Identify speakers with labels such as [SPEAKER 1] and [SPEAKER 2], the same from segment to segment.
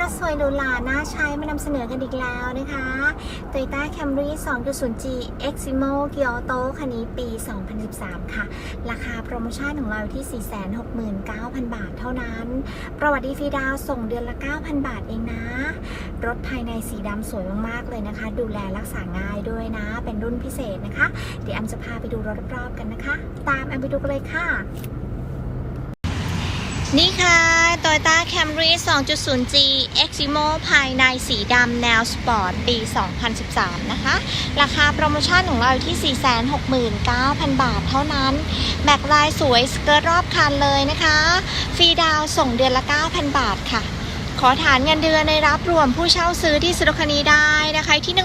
[SPEAKER 1] รถสวยหรูหราน่าใช้มานำเสนอกันอีกแล้วนะคะ Toyota Camry 2.0G Eximo Kyoto คันนี้ปี 2013 ค่ะ ราคาโปรโมชั่นของเราอยู่ที่ 469,000 บาทเท่านั้น ประวัติฟรีดาวส่งเดือนละ 9,000 บาทเองนะ รถภายในสีดำสวยมาก ๆ เลยนะคะ ดูแลรักษาง่ายด้วยนะ เป็นรุ่นพิเศษนะคะ เดี๋ยวแอมจะพาไปดูรถรอบๆกันนะคะ ตามแอมไปดูกันเลยค่ะ นี่ค่ะ Toyota Camry 2.0G Eximo ภายในสีดำแนวสปอร์ตปี 2013 นะคะ ราคาโปรโมชั่นของเราอยู่ที่ 469,000 บาทเท่านั้น แม็กลายสวยสเกิร์ตรอบคันเลยนะคะ ฟรีดาวส่งเดือนละ 9,000 บาทค่ะขอฐานเงินเดือนในรับรวมผู้เช่าซื้อที่ซื้อรคันนี้ได้นะคะ ที่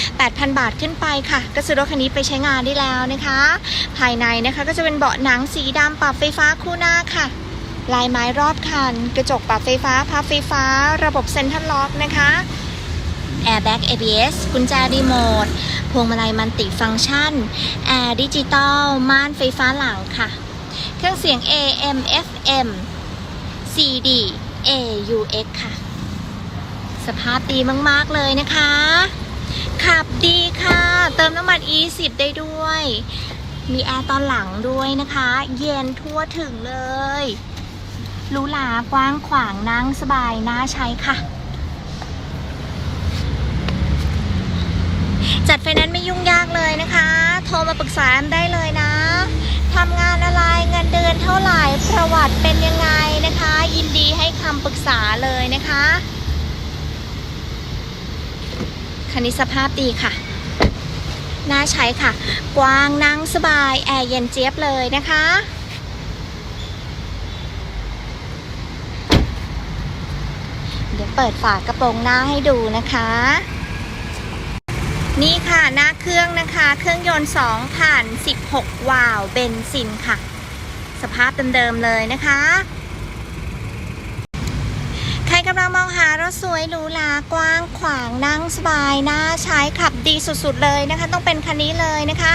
[SPEAKER 1] 18,000 บาทขึ้นไปค่ะ ก็ซื้อรคันนี้ไปใช้งานได้แล้วนะคะ ภายในนะคะก็จะเป็นเบาะหนังสีดำปรับไฟฟ้าคู่หน้าค่ะ ลายไม้รอบคัน กระจกปรับไฟฟ้า พับไฟฟ้า ระบบเซ็นทรัลล็อกนะคะ Airbag ABS กุญแจรีโมท พวงมาลัยมันติฟังก์ชัน แอร์ดิจิตอล ม่านไฟฟ้าหลังค่ะ เครื่องเสียง AM FM CD AUX ค่ะ สภาพดีมาก ๆ เลยนะคะ ขับดีค่ะ เติมน้ำมัน E10 ได้ด้วย มีแอร์ตอนหลังด้วยนะคะ เย็นทั่วถึงเลย หรูหรากว้างขวางนั่งสบายน่าใช้ค่ะ จัดไฟแนนซ์ไม่ยุ่งยากเลยนะคะ โทรมาปรึกษาได้เลยนะทำงานอะไรเงินเดือนเท่าไหร่ประวัติเป็นยังไงนะคะ ยินดีให้คำปรึกษาเลยนะคะคันนี้สภาพดีค่ะน่าใช้ค่ะ กว้างนั่งสบาย แอร์เย็นเจี๊ยบเลยนะคะ เดี๋ยวเปิดฝากระโปรงหน้าให้ดูนะคะ นี่ค่ะหน้าเครื่องนะคะ เครื่องยนต์2ผ่าน 16 วาล์วเบนซินค่ะ สภาพเดิมๆเลยนะคะ ใครกำลังมองหารถสวยหรูหรากว้างขวางนั่งสบายน่าใช้ขับดีสุดๆเลยนะคะ ต้องเป็นคันนี้เลยนะคะ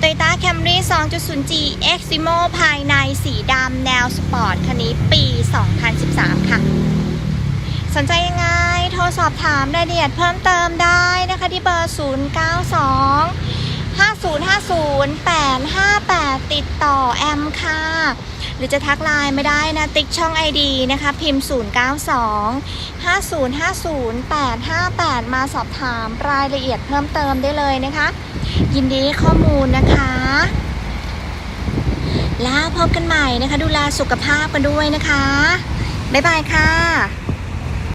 [SPEAKER 1] Toyota Camry 2.0G Eximo ภายในสีดำแนวสปอร์ตคันนี้ปี 2013 ค่ะ สนใจยังไง โทรสอบถามรายละเอียดเพิ่มเติมได้นะคะที่เบอร์ 092 5050 858 ติดต่อแอมค่ะ หรือจะทักไลน์ไม่ได้นะ ติ๊กช่อง ID นะคะ พิมพ์ 092 5050 858 มาสอบถามรายละเอียดเพิ่มเติมได้เลยนะคะ ยินดีข้อมูลนะคะ แล้วพบกันใหม่นะคะ ดูแลสุขภาพกันด้วยนะคะ บ๊ายบายค่ะ